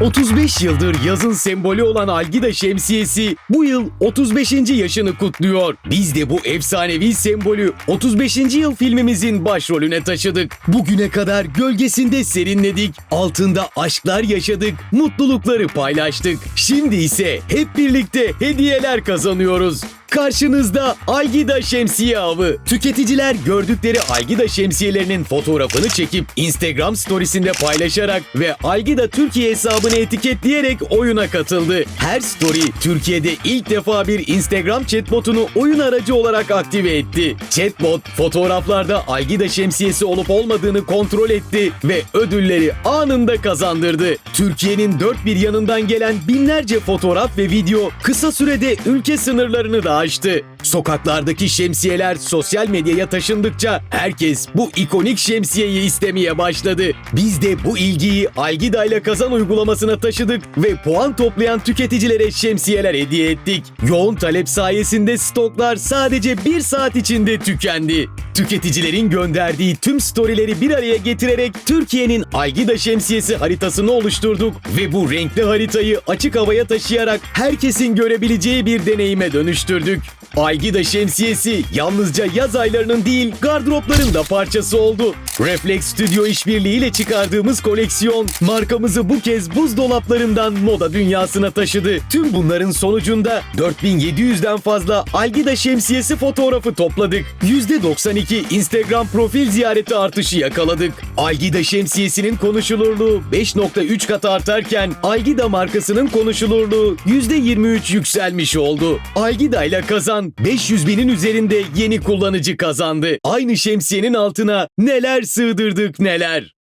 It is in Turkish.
35 yıldır yazın sembolü olan Algida şemsiyesi bu yıl 35. yaşını kutluyor. Biz de bu efsanevi sembolü 35. yıl filmimizin başrolüne taşıdık. Bugüne kadar gölgesinde serinledik, altında aşklar yaşadık, mutlulukları paylaştık. Şimdi ise hep birlikte hediyeler kazanıyoruz. Karşınızda Algida şemsiye avı. Tüketiciler gördükleri Algida şemsiyelerinin fotoğrafını çekip Instagram storiesinde paylaşarak ve Algida Türkiye hesabını etiketleyerek oyuna katıldı. Her story Türkiye'de ilk defa bir Instagram chatbotunu oyun aracı olarak aktive etti. Chatbot fotoğraflarda Algida şemsiyesi olup olmadığını kontrol etti ve ödülleri anında kazandırdı. Türkiye'nin dört bir yanından gelen binlerce fotoğraf ve video kısa sürede ülke sınırlarını da aştı. Sokaklardaki şemsiyeler sosyal medyaya taşındıkça herkes bu ikonik şemsiyeyi istemeye başladı. Biz de bu ilgiyi Algida ile kazan uygulamasına taşıdık ve puan toplayan tüketicilere şemsiyeler hediye ettik. Yoğun talep sayesinde stoklar sadece bir saat içinde tükendi. Tüketicilerin gönderdiği tüm storyleri bir araya getirerek Türkiye'nin Algida şemsiyesi haritasını oluşturduk ve bu renkli haritayı açık havaya taşıyarak herkesin görebileceği bir deneyime dönüştürdük. Algida şemsiyesi yalnızca yaz aylarının değil gardıropların da parçası oldu. Reflex Studio işbirliğiyle çıkardığımız koleksiyon markamızı bu kez buzdolaplarından moda dünyasına taşıdı. Tüm bunların sonucunda 4700'den fazla Algida şemsiyesi fotoğrafı topladık. %92 Instagram profil ziyareti artışı yakaladık. Algida şemsiyesinin konuşulurluğu 5.3 kat artarken Algida markasının konuşulurluğu %23 yükselmiş oldu. Algida ile kazan 500 binin üzerinde yeni kullanıcı kazandı. Aynı şemsiyenin altına neler sığdırdık neler.